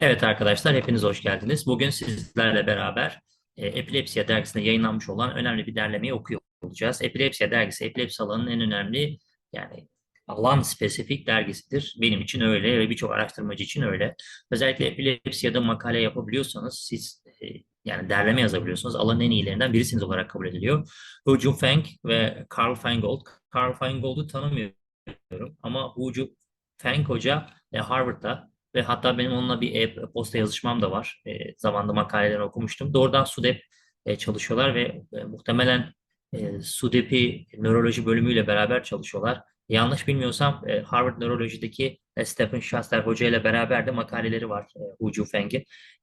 Evet arkadaşlar hepiniz hoş geldiniz. Bugün sizlerle beraber e, Epilepsiya dergisinde yayınlanmış olan önemli bir derlemeyi okuyor olacağız. Epilepsiya dergisi epilepsi alanının en önemli yani alan spesifik dergisidir. Benim için öyle ve birçok araştırmacı için öyle. Özellikle epilepsiyada makale yapabiliyorsanız siz e, yani derleme yazabiliyorsunuz. Alanın en iyilerinden birisiniz olarak kabul ediliyor. Hu Jun-Feng ve Carl Feingold. Carl Feingold'u tanımıyorum ama Hu Jun-Feng hoca e, Harvard'da ve hatta benim onunla bir e-posta yazışmam da var. E, zamanında makalelerini okumuştum. Doğrudan SUDEP e, çalışıyorlar ve e, muhtemelen e, SUDEP'i nöroloji bölümüyle beraber çalışıyorlar. Yanlış bilmiyorsam e, Harvard Nöroloji'deki Stephen Schaster Hoca ile beraber de makaleleri var e, Hu.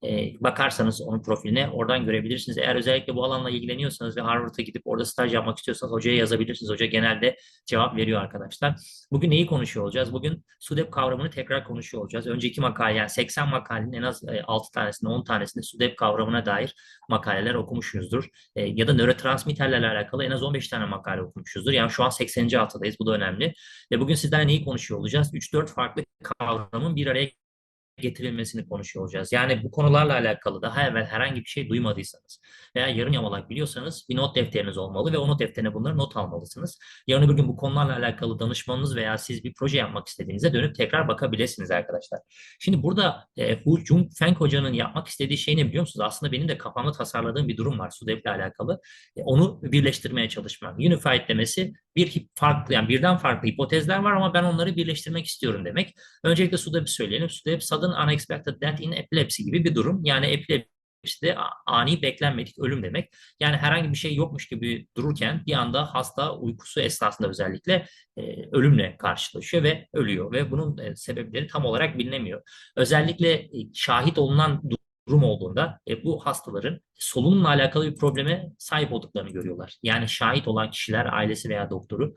E, bakarsanız onun profiline oradan görebilirsiniz. Eğer özellikle bu alanla ilgileniyorsanız ve Harvard'a gidip orada staj yapmak istiyorsanız hocaya yazabilirsiniz. Hoca genelde cevap veriyor arkadaşlar. Bugün neyi konuşuyor olacağız? Bugün SUDEP kavramını tekrar konuşuyor olacağız. Önceki makale yani 80 makalenin en az e, 6 tanesinde 10 tanesinde SUDEP kavramına dair makaleler okumuşuzdur. E, ya da nörotransmitterlerle alakalı en az 15 tane makale okumuşuzdur. Yani şu an 80. haftadayız. Bu da önemli. Ve bugün sizlerle neyi konuşuyor olacağız? 3-4 farklı kavramın bir araya getirilmesini konuşuyor olacağız. Yani bu konularla alakalı daha evvel herhangi bir şey duymadıysanız veya yarım yamalak biliyorsanız bir not defteriniz olmalı ve o not defterine bunları not almalısınız. Yarın bir gün bu konularla alakalı danışmanınız veya siz bir proje yapmak istediğinizde dönüp tekrar bakabilirsiniz arkadaşlar. Şimdi burada e, Hu Jung Feng hocanın yapmak istediği şey ne biliyor musunuz? Aslında benim de kafamda tasarladığım bir durum var SUDEP ile alakalı. E, onu birleştirmeye çalışmak. Unified demesi bir farklı yani birden farklı hipotezler var ama ben onları birleştirmek istiyorum demek. Öncelikle SUDEP'i söyleyelim. SUDEP sudden unexpected death in epilepsy gibi bir durum. Yani epilepside ani beklenmedik ölüm demek. Yani herhangi bir şey yokmuş gibi dururken bir anda hasta uykusu esnasında özellikle e, ölümle karşılaşıyor ve ölüyor ve bunun e, sebepleri tam olarak bilinemiyor. Özellikle e, şahit olunan durum olduğunda e, bu hastaların solunumla alakalı bir probleme sahip olduklarını görüyorlar. Yani şahit olan kişiler, ailesi veya doktoru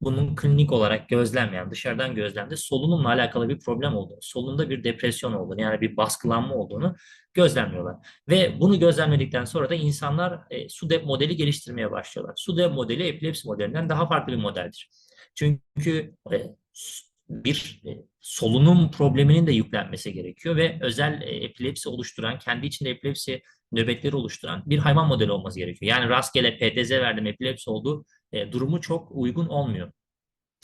bunun klinik olarak gözlenmeyen, dışarıdan gözlemde solunumla alakalı bir problem olduğunu, solunumda bir depresyon olduğunu, yani bir baskılanma olduğunu gözlemliyorlar. Ve bunu gözlemledikten sonra da insanlar e, SUDEP modeli geliştirmeye başlıyorlar. SUDEP modeli epilepsi modelinden daha farklı bir modeldir. Çünkü e, bir e, solunum probleminin de yüklenmesi gerekiyor ve özel e, epilepsi oluşturan, kendi içinde epilepsi nöbetleri oluşturan bir hayvan modeli olması gerekiyor. Yani rastgele PTZ verdim epilepsi olduğu e, durumu çok uygun olmuyor.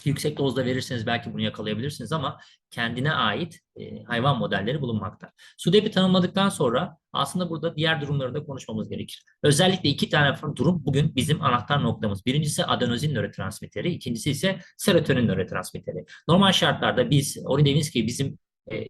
Yüksek dozda verirseniz belki bunu yakalayabilirsiniz ama kendine ait e, hayvan modelleri bulunmakta. SUDEP'i tanımladıktan sonra aslında burada diğer durumları da konuşmamız gerekir. Özellikle iki tane durum bugün bizim anahtar noktamız. Birincisi adenozin nörotransmitteri, ikincisi ise serotonin nörotransmitteri. Normal şartlarda biz, Ori Devinsky bizim e,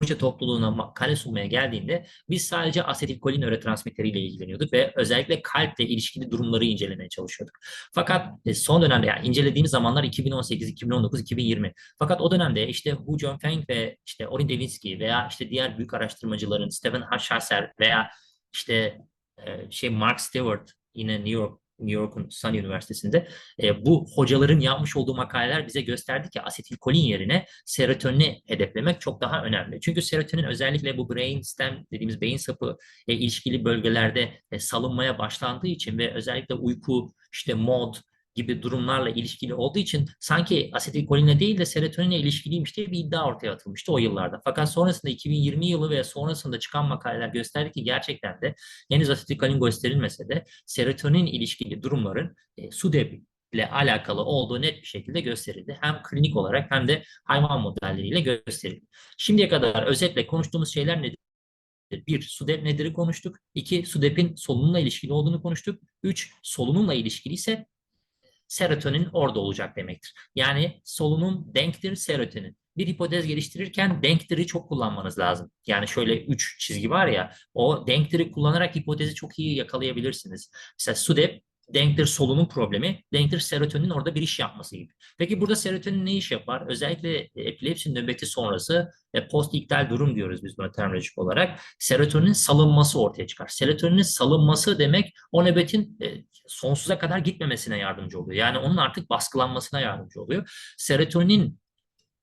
proje topluluğuna makale sunmaya geldiğinde biz sadece asetilkolin nörotransmitteriyle ilgileniyorduk ve özellikle kalple ilişkili durumları incelemeye çalışıyorduk. Fakat e, son dönemde yani incelediğimiz zamanlar 2018, 2019, 2020. Fakat o dönemde işte Hu Jianfeng ve işte Orin Devinsky veya işte diğer büyük araştırmacıların Stephen Schasser veya işte e, şey Mark Stewart yine New York New York'un Sun Üniversitesi'nde e, bu hocaların yapmış olduğu makaleler bize gösterdi ki asetilkolin yerine serotonini hedeflemek çok daha önemli. Çünkü serotonin özellikle bu brain stem dediğimiz beyin sapı e, ilişkili bölgelerde e, salınmaya başlandığı için ve özellikle uyku, işte mod, gibi durumlarla ilişkili olduğu için sanki asetilkolinle değil de serotoninle ilişkiliymiş diye bir iddia ortaya atılmıştı o yıllarda. Fakat sonrasında 2020 yılı ve sonrasında çıkan makaleler gösterdi ki gerçekten de henüz asetilkolin gösterilmese de serotonin ilişkili durumların e, SUDEP ile alakalı olduğu net bir şekilde gösterildi. Hem klinik olarak hem de hayvan modelleriyle gösterildi. Şimdiye kadar özetle konuştuğumuz şeyler nedir? Bir, SUDEP nedir'i konuştuk. İki, SUDEP'in solunumla ilişkili olduğunu konuştuk. Üç, solunumla ilişkili ise serotonin orada olacak demektir. Yani solunum denktir serotonin. Bir hipotez geliştirirken denktir'i çok kullanmanız lazım. Yani şöyle üç çizgi var ya, o denktir'i kullanarak hipotezi çok iyi yakalayabilirsiniz. Mesela SUDEP denktir solunum problemi, denktir serotonin orada bir iş yapması gibi. Peki burada serotonin ne iş yapar? Özellikle epilepsi nöbeti sonrası e, post iktal durum diyoruz biz buna terminolojik olarak. Serotonin salınması ortaya çıkar. Serotoninin salınması demek o nöbetin e, sonsuza kadar gitmemesine yardımcı oluyor. Yani onun artık baskılanmasına yardımcı oluyor. Serotonin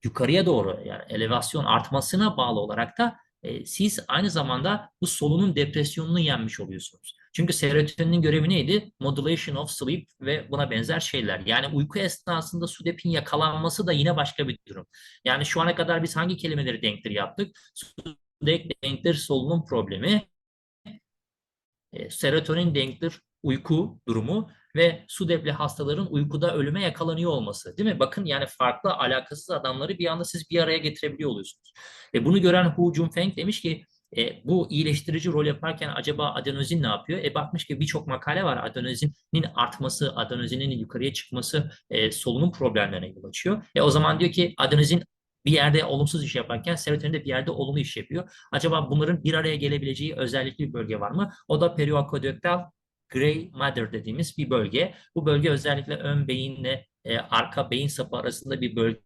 yukarıya doğru yani elevasyon artmasına bağlı olarak da e, siz aynı zamanda bu solunum depresyonunu yenmiş oluyorsunuz. Çünkü serotoninin görevi neydi? Modulation of sleep ve buna benzer şeyler. Yani uyku esnasında SUDEP'in yakalanması da yine başka bir durum. Yani şu ana kadar biz hangi kelimeleri denktir yaptık? SUDEP denktir solunum problemi, e, serotonin denktir uyku durumu ve SUDEP'li hastaların uykuda ölüme yakalanıyor olması. Değil mi? Bakın yani farklı alakasız adamları bir anda siz bir araya getirebiliyor oluyorsunuz. Ve bunu gören Hu Junfeng demiş ki e, bu iyileştirici rol yaparken acaba adenozin ne yapıyor? E bakmış ki birçok makale var. Adenozinin artması, adenozinin yukarıya çıkması e, solunum problemlerine yol açıyor. E o zaman diyor ki adenozin bir yerde olumsuz iş yaparken serotonin de bir yerde olumlu iş yapıyor. Acaba bunların bir araya gelebileceği özellikli bir bölge var mı? O da periakodöktal gray matter dediğimiz bir bölge. Bu bölge özellikle ön beyinle e, arka beyin sapı arasında bir bölge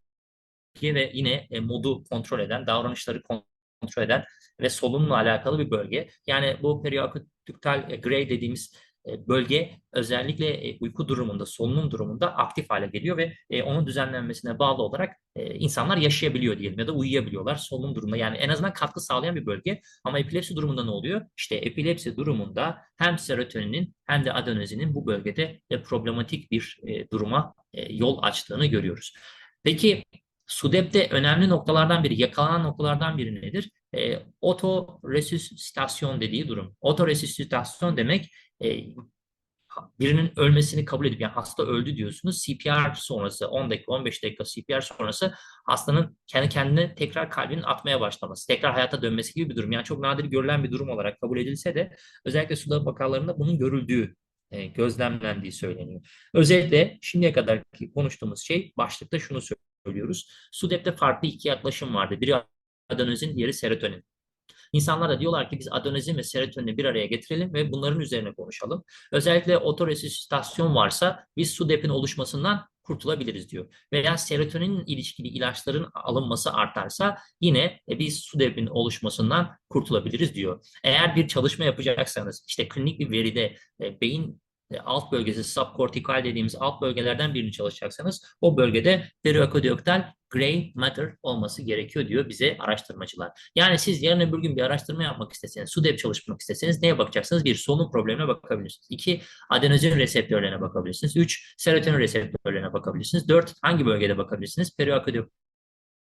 ve yine e, modu kontrol eden, davranışları kontrol eden ve solunumla alakalı bir bölge. Yani bu periakodüktal e, gray dediğimiz e, bölge özellikle e, uyku durumunda, solunum durumunda aktif hale geliyor ve onun düzenlenmesine bağlı olarak insanlar yaşayabiliyor diyelim ya da uyuyabiliyorlar solunum durumunda. Yani en azından katkı sağlayan bir bölge. Ama epilepsi durumunda ne oluyor? İşte epilepsi durumunda hem serotoninin hem de adenozinin bu bölgede problematik bir duruma yol açtığını görüyoruz. Peki SUDEP'te önemli noktalardan biri, yakalanan noktalardan biri nedir? E, otoresüsitasyon dediği durum. Otoresüsitasyon demek e, birinin ölmesini kabul edip yani hasta öldü diyorsunuz. CPR sonrası 10 dakika 15 dakika CPR sonrası hastanın kendi kendine tekrar kalbinin atmaya başlaması, tekrar hayata dönmesi gibi bir durum. Yani çok nadir görülen bir durum olarak kabul edilse de özellikle suda vakalarında bunun görüldüğü e, gözlemlendiği söyleniyor. Özellikle şimdiye kadar konuştuğumuz şey başlıkta şunu söylüyoruz. SUDEP'te farklı iki yaklaşım vardı. Biri adenozin, diğeri serotonin. İnsanlar da diyorlar ki biz adenozin ve serotonini bir araya getirelim ve bunların üzerine konuşalım. Özellikle otoresüsitasyon varsa biz SUDEP'in oluşmasından kurtulabiliriz diyor. Veya serotonin ilişkili ilaçların alınması artarsa yine e, biz SUDEP'in oluşmasından kurtulabiliriz diyor. Eğer bir çalışma yapacaksanız işte klinik bir veride e, beyin alt bölgesi subkortikal dediğimiz alt bölgelerden birini çalışacaksanız o bölgede periakodiyoktal gray matter olması gerekiyor diyor bize araştırmacılar. Yani siz yarın öbür gün bir araştırma yapmak isteseniz, SUDEP çalışmak isteseniz neye bakacaksınız? Bir, solunum problemine bakabilirsiniz. İki, adenozin reseptörlerine bakabilirsiniz. Üç, serotonin reseptörlerine bakabilirsiniz. Dört, hangi bölgede bakabilirsiniz? Periakodiyoktal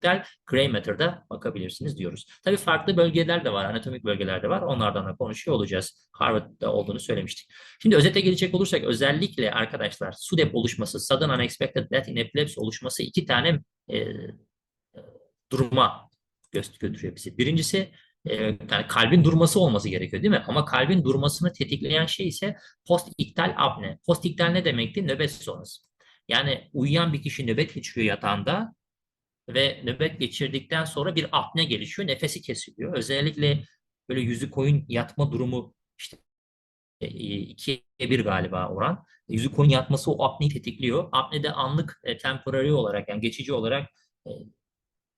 Gel gray matter'da bakabilirsiniz diyoruz. Tabii farklı bölgeler de var, anatomik bölgeler de var. Onlardan da konuşuyor olacağız. Harvard'da olduğunu söylemiştik. Şimdi özete gelecek olursak özellikle arkadaşlar SUDEP oluşması, sudden unexpected death in epilepsy oluşması iki tane e, duruma götürüyor bizi. Birincisi e, yani kalbin durması olması gerekiyor değil mi? Ama kalbin durmasını tetikleyen şey ise post iktal apne. Post iktal ne demekti? Nöbet sonrası. Yani uyuyan bir kişi nöbet geçiriyor yatağında ve nöbet geçirdikten sonra bir apne gelişiyor, nefesi kesiliyor. Özellikle böyle yüzü koyun yatma durumu işte e, ikiye bir galiba oran. Yüzü koyun yatması o apneyi tetikliyor. Apne de anlık e, temporary olarak yani geçici olarak e,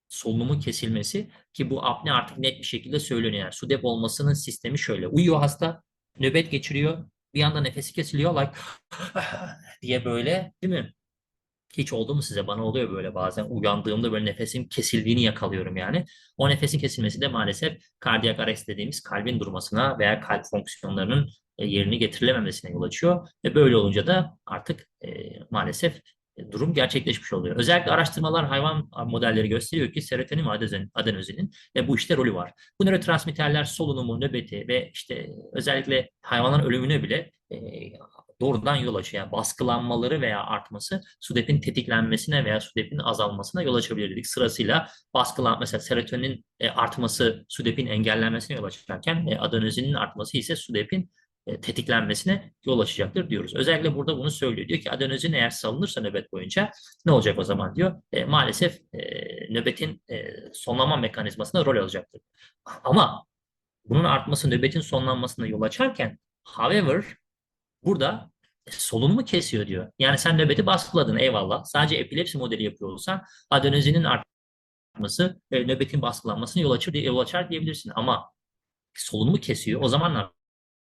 solunumun kesilmesi ki bu apne artık net bir şekilde söyleniyor. Yani su dep olmasının sistemi şöyle. Uyuyor hasta, nöbet geçiriyor. Bir anda nefesi kesiliyor like diye böyle değil mi? Hiç oldu mu size? Bana oluyor böyle bazen uyandığımda böyle nefesim kesildiğini yakalıyorum yani. O nefesin kesilmesi de maalesef kardiyak arrest dediğimiz kalbin durmasına veya kalp fonksiyonlarının e, yerini getirilememesine yol açıyor. Ve böyle olunca da artık e, maalesef e, durum gerçekleşmiş oluyor. Özellikle araştırmalar hayvan modelleri gösteriyor ki serotonin ve adenozinin ve bu işte rolü var. Bu nörotransmitterler solunumu, nöbeti ve işte özellikle hayvanların ölümüne bile e, doğrudan yol açıyor. Yani baskılanmaları veya artması SUDEP'in tetiklenmesine veya SUDEP'in azalmasına yol açabilir dedik. Sırasıyla baskılan mesela serotonin e, artması SUDEP'in engellenmesine yol açarken e, adenozinin artması ise SUDEP'in e, tetiklenmesine yol açacaktır diyoruz. Özellikle burada bunu söylüyor. Diyor ki adenozin eğer salınırsa nöbet boyunca ne olacak o zaman diyor. E, maalesef e, nöbetin e, sonlama mekanizmasına rol alacaktır. Ama bunun artması nöbetin sonlanmasına yol açarken however burada solunumu kesiyor diyor. Yani sen nöbeti baskıladın eyvallah. Sadece epilepsi modeli yapıyor olsan adenozinin artması e, nöbetin baskılanmasına yol açır yol açar diyebilirsin. Ama solunumu kesiyor. O zaman ne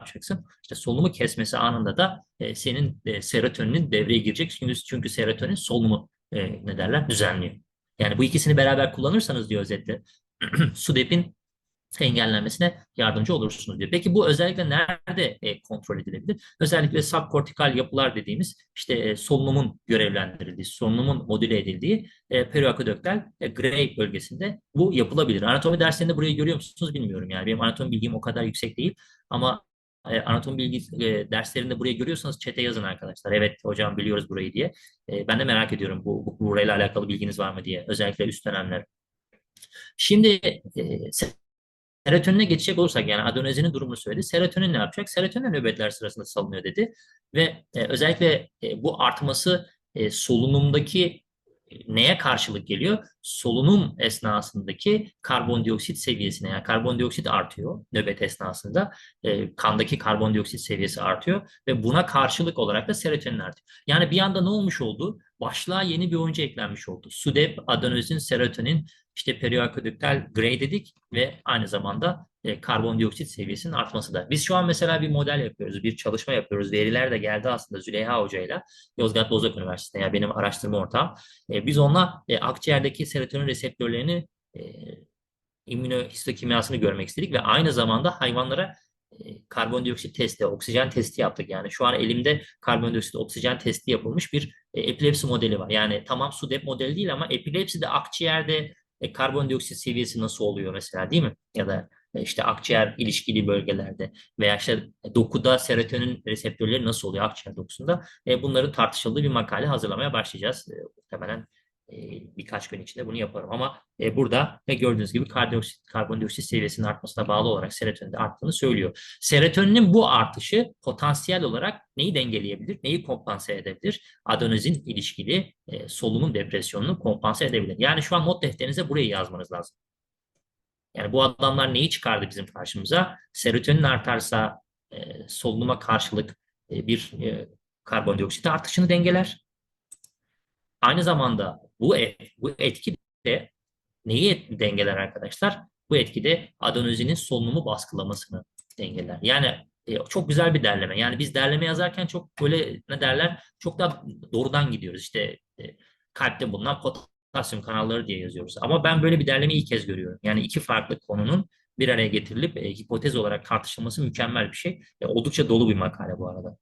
yapacaksın? İşte solunumu kesmesi anında da e, senin e, serotoninin devreye girecek. Çünkü, çünkü serotonin solunumu e, ne derler düzenliyor. Yani bu ikisini beraber kullanırsanız diyor özetle SUDEP'in engellenmesine yardımcı olursunuz diyor. Peki bu özellikle nerede e, kontrol edilebilir? Özellikle subkortikal yapılar dediğimiz işte e, solunumun görevlendirildiği, solunumun modüle edildiği e, periakodöktal e, Gray bölgesinde bu yapılabilir. Anatomi derslerinde burayı görüyor musunuz bilmiyorum yani. Benim anatomi bilgim o kadar yüksek değil ama e, anatomi bilgi e, derslerinde burayı görüyorsanız çete yazın arkadaşlar. Evet hocam biliyoruz burayı diye. E, ben de merak ediyorum bu, bu burayla alakalı bilginiz var mı diye. Özellikle üst dönemler. Şimdi e, Serotonine geçecek olursak yani adenozinin durumunu söyledi. Serotonin ne yapacak? Serotonin nöbetler sırasında salınıyor dedi. Ve e, özellikle e, bu artması e, solunumdaki e, neye karşılık geliyor? Solunum esnasındaki karbondioksit seviyesine yani karbondioksit artıyor nöbet esnasında. E, kandaki karbondioksit seviyesi artıyor ve buna karşılık olarak da serotonin artıyor. Yani bir anda ne olmuş oldu? Başlığa yeni bir oyuncu eklenmiş oldu. SUDEP, adenozin, serotonin işte periakodiktal grey dedik ve aynı zamanda e, karbondioksit seviyesinin artması da. Biz şu an mesela bir model yapıyoruz, bir çalışma yapıyoruz. Veriler de geldi aslında Züleyha Hoca ile Yozgat Bozok Üniversitesi'nde yani benim araştırma ortağım. E, biz onunla e, akciğerdeki serotonin reseptörlerini e, immünohistokimyasını görmek istedik ve aynı zamanda hayvanlara karbondioksit testi, oksijen testi yaptık. Yani şu an elimde karbondioksit oksijen testi yapılmış bir e, epilepsi modeli var. Yani tamam SUDEP modeli değil ama epilepsi de akciğerde e, karbondioksit seviyesi nasıl oluyor mesela değil mi? Ya da e, işte akciğer ilişkili bölgelerde veya işte dokuda serotonin reseptörleri nasıl oluyor akciğer dokusunda? Bunların tartışıldığı bir makale hazırlamaya başlayacağız. Muhtemelen birkaç gün içinde bunu yaparım. Ama burada ve gördüğünüz gibi karbondioksit, karbondioksit seviyesinin artmasına bağlı olarak serotonin arttığını söylüyor. Serotoninin bu artışı potansiyel olarak neyi dengeleyebilir, neyi kompanse edebilir? Adenozin ilişkili solunum depresyonunu kompanse edebilir. Yani şu an not defterinize burayı yazmanız lazım. Yani bu adamlar neyi çıkardı bizim karşımıza? Serotonin artarsa solunuma karşılık bir karbondioksit artışını dengeler. Aynı zamanda bu, et, bu etki de neyi dengeler arkadaşlar? Bu etki de adenozinin solunumu baskılamasını dengeler. Yani e, çok güzel bir derleme. Yani biz derleme yazarken çok böyle ne derler çok da doğrudan gidiyoruz. İşte e, kalpte bulunan potasyum kanalları diye yazıyoruz. Ama ben böyle bir derlemeyi ilk kez görüyorum. Yani iki farklı konunun bir araya getirilip e, hipotez olarak tartışılması mükemmel bir şey. E, oldukça dolu bir makale bu arada.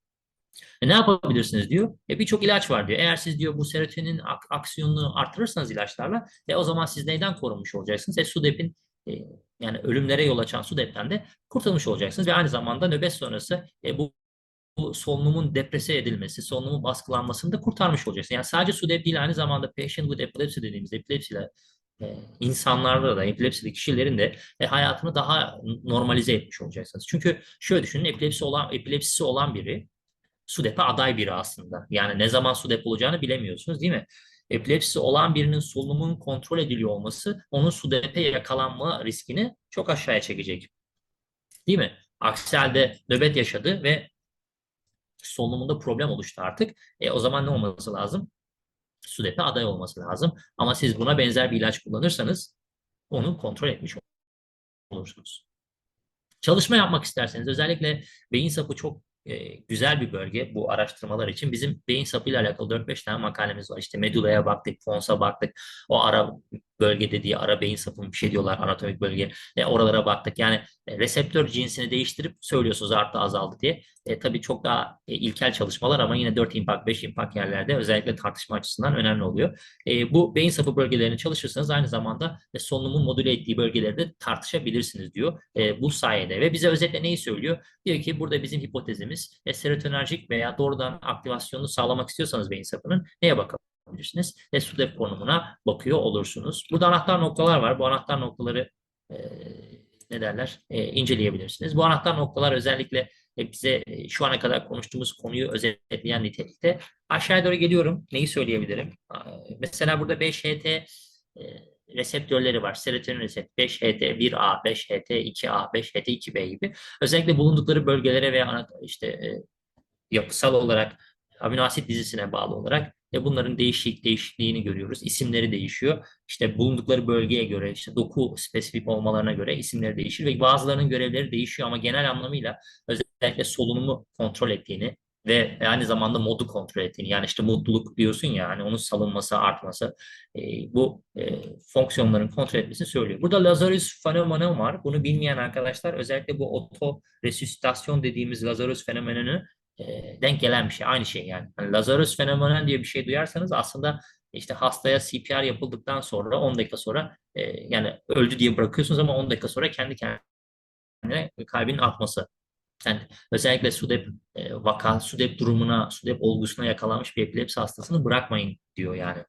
E ne yapabilirsiniz diyor. E birçok ilaç var diyor. Eğer siz diyor bu serotonin ak aksiyonunu artırırsanız ilaçlarla e o zaman siz neyden korunmuş olacaksınız? E SUDEP'in e, yani ölümlere yol açan SUDEP'ten de kurtulmuş olacaksınız ve aynı zamanda nöbet sonrası e, bu bu solunumun deprese edilmesi, solunumun baskılanmasını da kurtarmış olacaksınız. Yani sadece SUDEP değil aynı zamanda patient with epilepsy dediğimiz epilepsiyle e, insanlarda da epilepsili kişilerin de e, hayatını daha normalize etmiş olacaksınız. Çünkü şöyle düşünün epilepsi olan epilepsisi olan biri SUDEP'e aday biri aslında. Yani ne zaman SUDEP olacağını bilemiyorsunuz değil mi? Epilepsisi olan birinin solunumun kontrol ediliyor olması onun SUDEP'e yakalanma riskini çok aşağıya çekecek. Değil mi? Aksi halde nöbet yaşadı ve solunumunda problem oluştu artık. E, o zaman ne olması lazım? SUDEP'e aday olması lazım. Ama siz buna benzer bir ilaç kullanırsanız onu kontrol etmiş olursunuz. Çalışma yapmak isterseniz özellikle beyin sapı çok e, güzel bir bölge bu araştırmalar için. Bizim beyin sapıyla alakalı 4-5 tane makalemiz var. İşte medulaya baktık, fonsa baktık. O ara bölge dediği ara beyin sapı bir şey diyorlar anatomik bölge. E, oralara baktık. Yani e, reseptör cinsini değiştirip söylüyorsunuz arttı azaldı diye. E, tabii çok daha e, ilkel çalışmalar ama yine 4 impact 5 impact yerlerde özellikle tartışma açısından önemli oluyor. E, bu beyin sapı bölgelerini çalışırsanız aynı zamanda e, solunumun modüle ettiği bölgeleri de tartışabilirsiniz diyor. E, bu sayede ve bize özetle neyi söylüyor? Diyor ki burada bizim hipotezimiz e, serotonerjik veya doğrudan aktivasyonunu sağlamak istiyorsanız beyin sapının neye bakalım? Yapabilirsiniz ve su deponumuna bakıyor olursunuz. Burada anahtar noktalar var. Bu anahtar noktaları e, ne derler e, inceleyebilirsiniz. Bu anahtar noktalar özellikle e, bize e, şu ana kadar konuştuğumuz konuyu özetleyen nitelikte. Aşağıya doğru geliyorum. Neyi söyleyebilirim? Mesela burada 5HT e, reseptörleri var. Serotonin reseptörü 5HT 1A, 5HT 2A, 5HT 2B gibi. Özellikle bulundukları bölgelere veya işte e, yapısal olarak amino asit dizisine bağlı olarak ve bunların değişik değişikliğini görüyoruz. İsimleri değişiyor. İşte bulundukları bölgeye göre, işte doku spesifik olmalarına göre isimleri değişir ve bazılarının görevleri değişiyor ama genel anlamıyla özellikle solunumu kontrol ettiğini, ve aynı zamanda modu kontrol ettiğini yani işte mutluluk diyorsun ya hani onun salınması artması e, bu e, fonksiyonların kontrol etmesini söylüyor. Burada Lazarus fenomeni var. Bunu bilmeyen arkadaşlar özellikle bu oto resüsitasyon dediğimiz Lazarus fenomenini denk gelen bir şey. Aynı şey yani. yani Lazarus fenomeni diye bir şey duyarsanız aslında işte hastaya CPR yapıldıktan sonra 10 dakika sonra yani öldü diye bırakıyorsunuz ama 10 dakika sonra kendi kendine kalbinin atması. Yani özellikle SUDEP e, vaka, SUDEP durumuna, SUDEP olgusuna yakalanmış bir epilepsi hastasını bırakmayın diyor yani.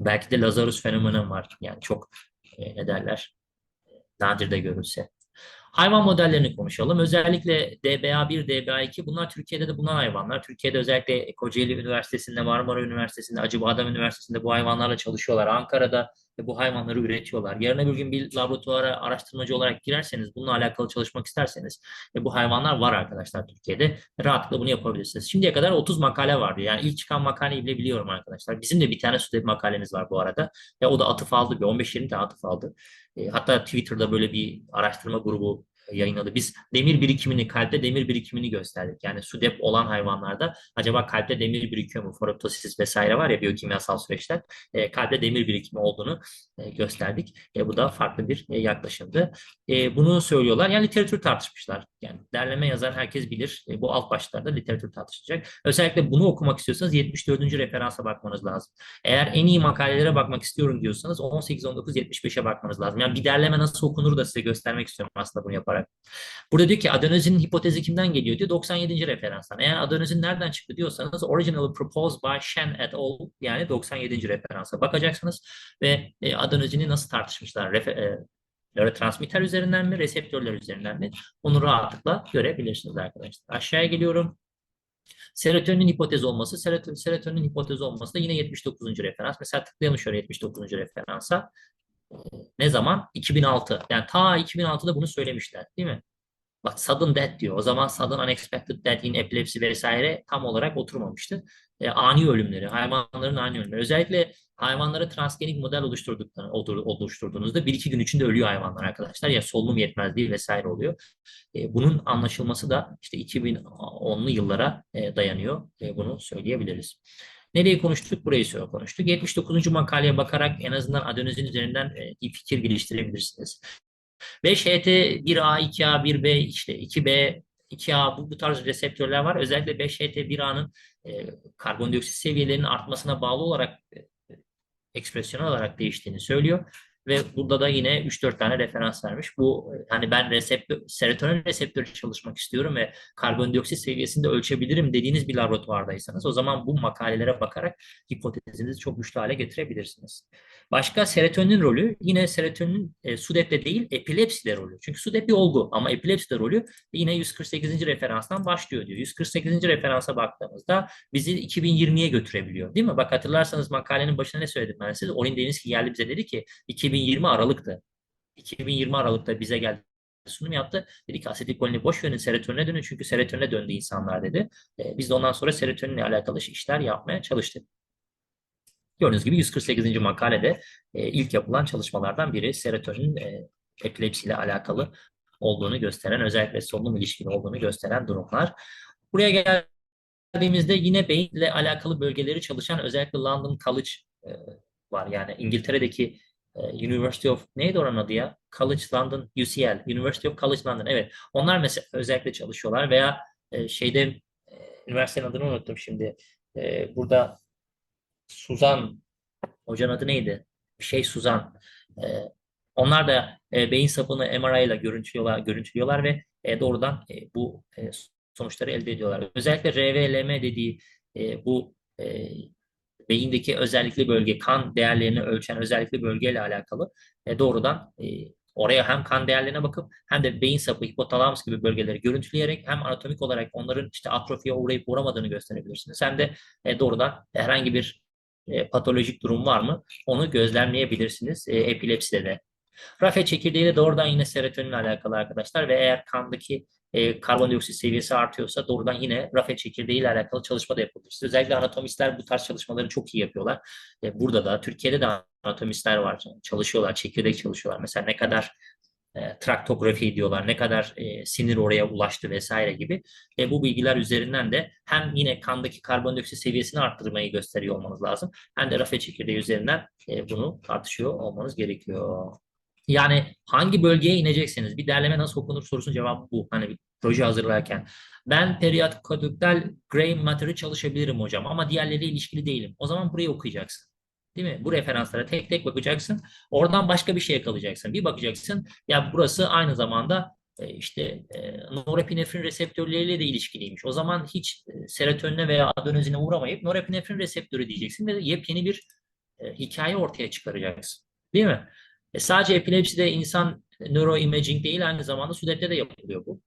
Belki de Lazarus fenomeni var. Yani çok ne derler nadir de görülse. Hayvan modellerini konuşalım. Özellikle DBA1, DBA2 bunlar Türkiye'de de bulunan hayvanlar. Türkiye'de özellikle Kocaeli Üniversitesi'nde, Marmara Üniversitesi'nde, Acıbadem Üniversitesi'nde bu hayvanlarla çalışıyorlar. Ankara'da bu hayvanları üretiyorlar. Yarın öbür gün bir laboratuvara araştırmacı olarak girerseniz, bununla alakalı çalışmak isterseniz e, bu hayvanlar var arkadaşlar Türkiye'de. Rahatlıkla bunu yapabilirsiniz. Şimdiye kadar 30 makale vardı. Yani ilk çıkan makaleyi bile biliyorum arkadaşlar. Bizim de bir tane sürekli makalemiz var bu arada. Ya o da atıf aldı. Bir 15-20 tane atıf aldı. E, hatta Twitter'da böyle bir araştırma grubu yayınladı. Biz demir birikimini, kalpte demir birikimini gösterdik. Yani su dep olan hayvanlarda acaba kalpte demir birikiyor mu? Foroptosis vesaire var ya biyokimyasal süreçler. E, kalpte demir birikimi olduğunu e, gösterdik. E, bu da farklı bir e, yaklaşımdı. E, bunu söylüyorlar. Yani literatür tartışmışlar. Yani derleme yazan herkes bilir. E, bu alt başlarda literatür tartışacak. Özellikle bunu okumak istiyorsanız 74. referansa bakmanız lazım. Eğer en iyi makalelere bakmak istiyorum diyorsanız 18-19-75'e bakmanız lazım. Yani bir derleme nasıl okunur da size göstermek istiyorum aslında bunu yaparak. Burada diyor ki adenozinin hipotezi kimden geliyor diyor. 97. referanstan. Eğer adenozin nereden çıktı diyorsanız originally proposed by Shen et al yani 97. referansa bakacaksınız ve e, adenozini nasıl tartışmışlar? Refer, e, nörotransmitter üzerinden mi, reseptörler üzerinden mi? Onu rahatlıkla görebilirsiniz arkadaşlar. Aşağıya geliyorum. Serotonin hipotezi olması, serotonin, serotonin hipotezi olması da yine 79. referans. Mesela tıklayalım şöyle 79. referansa. Ne zaman? 2006. Yani ta 2006'da bunu söylemişler değil mi? Bak sudden death diyor. O zaman sudden unexpected death in epilepsi vesaire tam olarak oturmamıştı. E, ani ölümleri, hayvanların ani ölümleri. Özellikle hayvanlara transgenik model oluşturduğunuzda bir iki gün içinde ölüyor hayvanlar arkadaşlar. Ya solunum yetmezliği vesaire oluyor. E, bunun anlaşılması da işte 2010'lu yıllara e, dayanıyor. E, bunu söyleyebiliriz. Nereyi konuştuk? Burayı sonra konuştuk. 79. makaleye bakarak en azından adenozin üzerinden e, bir fikir geliştirebilirsiniz. 5HT, 1A, 2A, 1B, işte 2B, 2A bu, bu tarz reseptörler var. Özellikle 5HT, 1A'nın e, karbondioksit seviyelerinin artmasına bağlı olarak e, ekspresyon olarak değiştiğini söylüyor. Ve burada da yine 3-4 tane referans vermiş. Bu hani ben reseptör, serotonin reseptörü çalışmak istiyorum ve karbondioksit seviyesini de ölçebilirim dediğiniz bir laboratuvardaysanız o zaman bu makalelere bakarak hipotezinizi çok güçlü hale getirebilirsiniz. Başka serotonin rolü yine serotonin e, SUDEP'te değil epilepside rolü. Çünkü SUDEP bir olgu ama epilepside rolü yine 148. referanstan başlıyor diyor. 148. referansa baktığımızda bizi 2020'ye götürebiliyor değil mi? Bak hatırlarsanız makalenin başına ne söyledim ben size? Orin Deniz ki geldi bize dedi ki 2020 Aralık'tı. 2020 Aralık'ta bize geldi sunum yaptı. Dedi ki asetilkolini boş verin serotonine dönün çünkü serotonine döndü insanlar dedi. E, biz de ondan sonra serotoninle alakalı işler yapmaya çalıştık. Gördüğünüz gibi 148. makalede e, ilk yapılan çalışmalardan biri serotonin e, epilepsiyle alakalı olduğunu gösteren, özellikle solunum ilişkili olduğunu gösteren durumlar. Buraya geldiğimizde yine beyinle alakalı bölgeleri çalışan özellikle London College e, var. Yani İngiltere'deki University of neydi oranın adı ya? College London, UCL, University of College London. Evet. Onlar mesela özellikle çalışıyorlar veya e, şeyde e, üniversitenin adını unuttum şimdi. E, burada Suzan hocanın adı neydi? Bir şey Suzan. Onlar da beyin sapını MRI ile görüntülüyorlar, görüntülüyorlar ve doğrudan bu sonuçları elde ediyorlar. Özellikle RVLM dediği bu beyindeki özellikli bölge, kan değerlerini ölçen özellikli bölgeyle alakalı e, doğrudan e, oraya hem kan değerlerine bakıp hem de beyin sapı, hipotalamus gibi bölgeleri görüntüleyerek hem anatomik olarak onların işte atrofiye uğrayıp uğramadığını gösterebilirsiniz. Hem de e, doğrudan herhangi bir e, patolojik durum var mı onu gözlemleyebilirsiniz e, epilepside de. Rafe çekirdeği de doğrudan yine serotoninle alakalı arkadaşlar ve eğer kandaki e, karbondioksit seviyesi artıyorsa doğrudan yine rafe çekirdeği ile alakalı çalışma da yapılır. Özellikle anatomistler bu tarz çalışmaları çok iyi yapıyorlar. E, burada da Türkiye'de de anatomistler var çalışıyorlar, çekirdek çalışıyorlar. Mesela ne kadar e, traktografi diyorlar, ne kadar e, sinir oraya ulaştı vesaire gibi. E, bu bilgiler üzerinden de hem yine kandaki karbondioksit seviyesini arttırmayı gösteriyor olmanız lazım. Hem de rafe çekirdeği üzerinden e, bunu tartışıyor olmanız gerekiyor. Yani hangi bölgeye ineceksiniz? Bir derleme nasıl okunur sorusunun cevabı bu. Hani bir proje hazırlarken. Ben periyodik gray matter'ı çalışabilirim hocam ama diğerleriyle ilişkili değilim. O zaman burayı okuyacaksın. Değil mi? Bu referanslara tek tek bakacaksın. Oradan başka bir şeye kalacaksın. Bir bakacaksın ya burası aynı zamanda e, işte e, norepinefrin reseptörleriyle de ilişkiliymiş. O zaman hiç e, serotonine veya adenozine uğramayıp norepinefrin reseptörü diyeceksin ve yepyeni bir hikaye ortaya çıkaracaksın. Değil mi? Sadece epilepside insan neuroimaging değil aynı zamanda SUDEP'te de yapılıyor bu.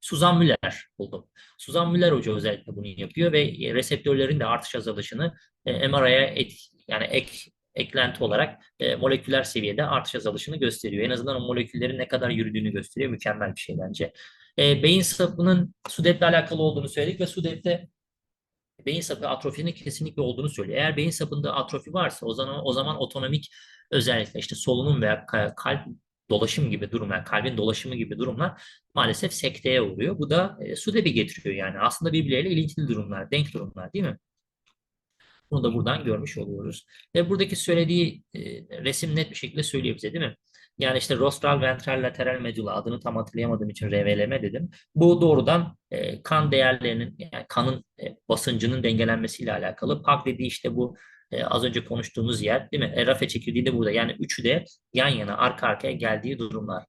Suzan Müller buldum. Suzan Müller Hoca özellikle bunu yapıyor ve reseptörlerin de artış azalışını MRI'ye et, yani ek eklenti olarak e, moleküler seviyede artış azalışını gösteriyor. En azından o moleküllerin ne kadar yürüdüğünü gösteriyor. Mükemmel bir şey bence. E, beyin sapının SUDEP'le alakalı olduğunu söyledik ve SUDEP'te beyin sapı atrofinin kesinlikle olduğunu söylüyor. Eğer beyin sapında atrofi varsa o zaman o zaman otonomik özellikle işte solunum veya kalp dolaşım gibi durumlar, kalbin dolaşımı gibi durumlar maalesef sekteye uğruyor. Bu da e, SUDEP'i getiriyor yani. Aslında birbirleriyle ilintili durumlar, denk durumlar değil mi? Bunu da buradan görmüş oluyoruz. Ve buradaki söylediği e, resim net bir şekilde söylüyor bize değil mi? Yani işte rostral ventral lateral medulla adını tam hatırlayamadığım için RVLM dedim. Bu doğrudan e, kan değerlerinin yani kanın e, basıncının dengelenmesiyle alakalı. PAK dediği işte bu e, az önce konuştuğumuz yer değil mi? E, rafe çekirdeği de burada. Yani üçü de yan yana arka arkaya geldiği durumlar.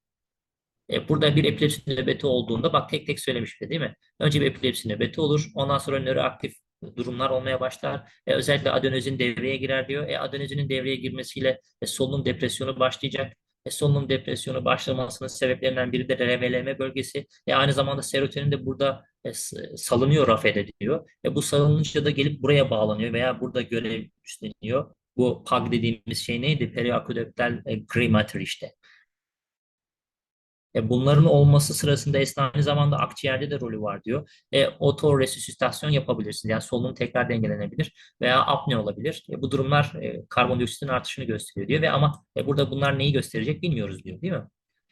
E, burada bir epilepsi nöbeti olduğunda bak tek tek söylemiş değil mi? Önce bir epilepsi nöbeti olur. Ondan sonra nöroaktif durumlar olmaya başlar. E, özellikle adenozin devreye girer diyor. E, adenozinin devreye girmesiyle e, solunum depresyonu başlayacak. E, solunum depresyonu başlamasının sebeplerinden biri de RVLM bölgesi. E, aynı zamanda serotonin de burada e, salınıyor rafede diyor. E, bu salınınca da gelip buraya bağlanıyor veya burada görev üstleniyor. Bu PAG dediğimiz şey neydi? Periakudektal e, gray matter işte. E, bunların olması sırasında esna aynı zamanda akciğerde de rolü var diyor. E, otoresüsitasyon yapabilirsiniz. Yani solunum tekrar dengelenebilir veya apne olabilir. E, bu durumlar e, karbondioksitin artışını gösteriyor diyor ve ama e, burada bunlar neyi gösterecek bilmiyoruz diyor değil mi?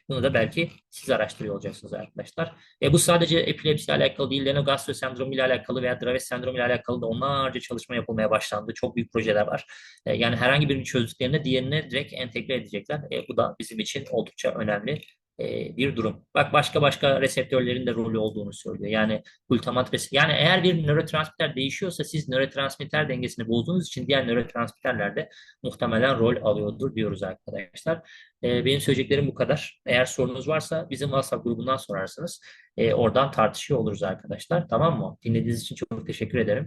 Bunu da belki siz araştırıyor olacaksınız arkadaşlar. E, bu sadece epilepsi ile alakalı değil, Lennox-Gastaut sendromu ile alakalı veya Dravet sendromu ile alakalı da onlarca çalışma yapılmaya başlandı. Çok büyük projeler var. E, yani herhangi birini çözdüklerinde diğerine direkt entegre edecekler. E, bu da bizim için oldukça önemli bir durum. Bak başka başka reseptörlerin de rolü olduğunu söylüyor. Yani glutamat. Yani eğer bir nörotransmitter değişiyorsa siz nörotransmitter dengesini bozduğunuz için diğer nörotransmitterler de muhtemelen rol alıyordur diyoruz arkadaşlar. E, benim söyleyeceklerim bu kadar. Eğer sorunuz varsa bizim WhatsApp grubundan sorarsınız. E, oradan tartışıyor oluruz arkadaşlar. Tamam mı? Dinlediğiniz için çok teşekkür ederim.